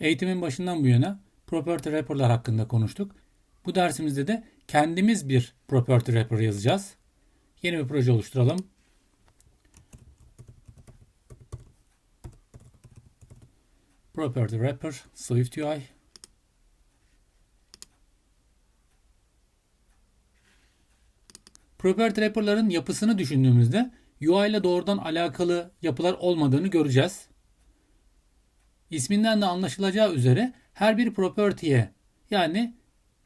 Eğitimin başından bu yana property wrapper'lar hakkında konuştuk. Bu dersimizde de kendimiz bir property wrapper yazacağız. Yeni bir proje oluşturalım. Property wrapper Swift UI. Property wrapper'ların yapısını düşündüğümüzde UI ile doğrudan alakalı yapılar olmadığını göreceğiz. İsminden de anlaşılacağı üzere her bir property'ye yani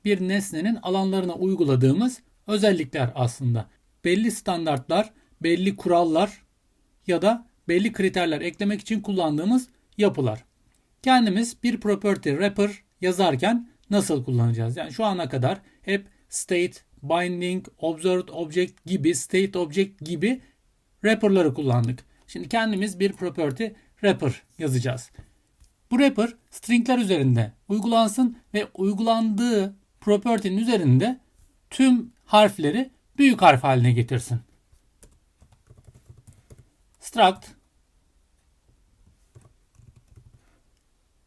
bir nesnenin alanlarına uyguladığımız özellikler aslında. Belli standartlar, belli kurallar ya da belli kriterler eklemek için kullandığımız yapılar. Kendimiz bir property wrapper yazarken nasıl kullanacağız? Yani şu ana kadar hep state, binding, observed object gibi, state object gibi wrapper'ları kullandık. Şimdi kendimiz bir property wrapper yazacağız. Bu wrapper stringler üzerinde uygulansın ve uygulandığı property'nin üzerinde tüm harfleri büyük harf haline getirsin. Struct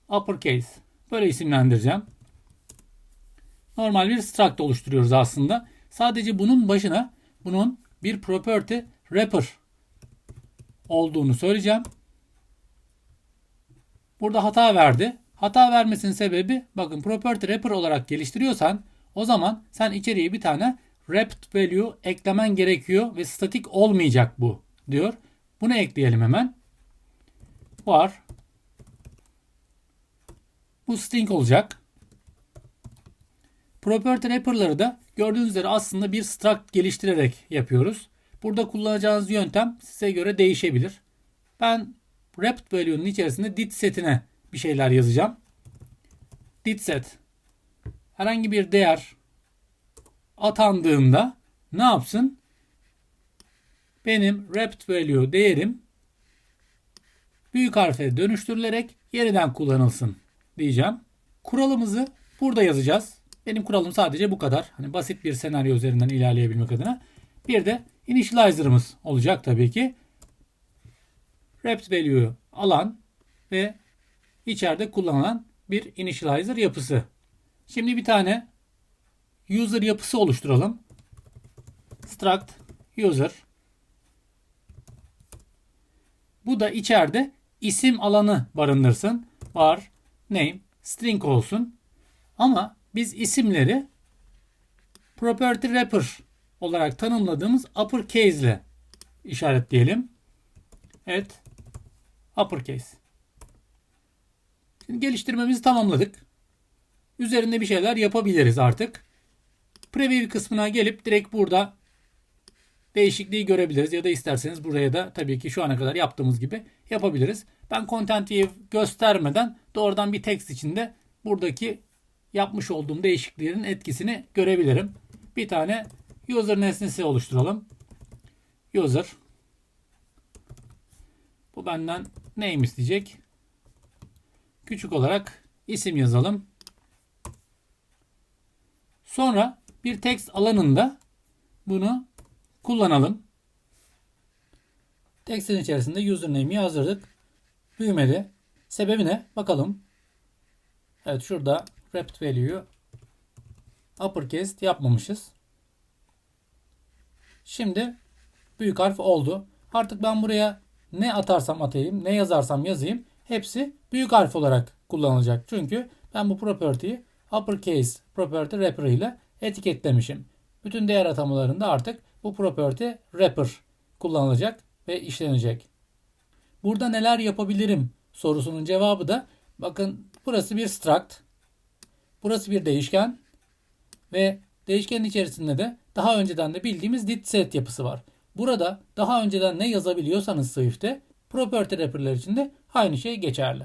uppercase böyle isimlendireceğim. Normal bir struct oluşturuyoruz aslında. Sadece bunun başına bunun bir property wrapper olduğunu söyleyeceğim. Burada hata verdi. Hata vermesinin sebebi bakın property wrapper olarak geliştiriyorsan o zaman sen içeriye bir tane wrapped value eklemen gerekiyor ve statik olmayacak bu diyor. Bunu ekleyelim hemen. Var. Bu string olacak. Property wrapper'ları da gördüğünüz üzere aslında bir struct geliştirerek yapıyoruz. Burada kullanacağınız yöntem size göre değişebilir. Ben wrapped value'nun içerisinde did setine bir şeyler yazacağım. Did set herhangi bir değer atandığında ne yapsın? Benim wrapped value değerim büyük harfe dönüştürülerek yeniden kullanılsın diyeceğim. Kuralımızı burada yazacağız. Benim kuralım sadece bu kadar. Hani basit bir senaryo üzerinden ilerleyebilmek adına. Bir de initializer'ımız olacak tabii ki. Wrapped value alan ve içeride kullanılan bir initializer yapısı. Şimdi bir tane user yapısı oluşturalım. Struct user. Bu da içeride isim alanı barındırsın. Var name string olsun. Ama biz isimleri property wrapper olarak tanımladığımız uppercase ile işaretleyelim. Evet. Uppercase. Şimdi geliştirmemizi tamamladık. Üzerinde bir şeyler yapabiliriz artık. Preview kısmına gelip direkt burada değişikliği görebiliriz. Ya da isterseniz buraya da tabii ki şu ana kadar yaptığımız gibi yapabiliriz. Ben Content View göstermeden doğrudan bir text içinde buradaki yapmış olduğum değişikliklerin etkisini görebilirim. Bir tane user nesnesi oluşturalım. User bu benden name isteyecek. Küçük olarak isim yazalım. Sonra bir text alanında bunu kullanalım. Text'in içerisinde username'i yazdırdık. Büyümedi. Sebebi ne? Bakalım. Evet şurada wrapped value'yu uppercase yapmamışız. Şimdi büyük harf oldu. Artık ben buraya ne atarsam atayım, ne yazarsam yazayım hepsi büyük harf olarak kullanılacak. Çünkü ben bu property'yi uppercase property wrapper ile etiketlemişim. Bütün değer atamalarında artık bu property wrapper kullanılacak ve işlenecek. Burada neler yapabilirim sorusunun cevabı da bakın burası bir struct. Burası bir değişken ve değişkenin içerisinde de daha önceden de bildiğimiz did set yapısı var. Burada daha önceden ne yazabiliyorsanız Swift'te property wrapper'lar için de aynı şey geçerli.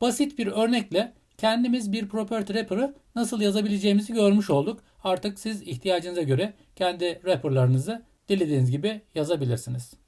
Basit bir örnekle kendimiz bir property wrapper'ı nasıl yazabileceğimizi görmüş olduk. Artık siz ihtiyacınıza göre kendi wrapper'larınızı dilediğiniz gibi yazabilirsiniz.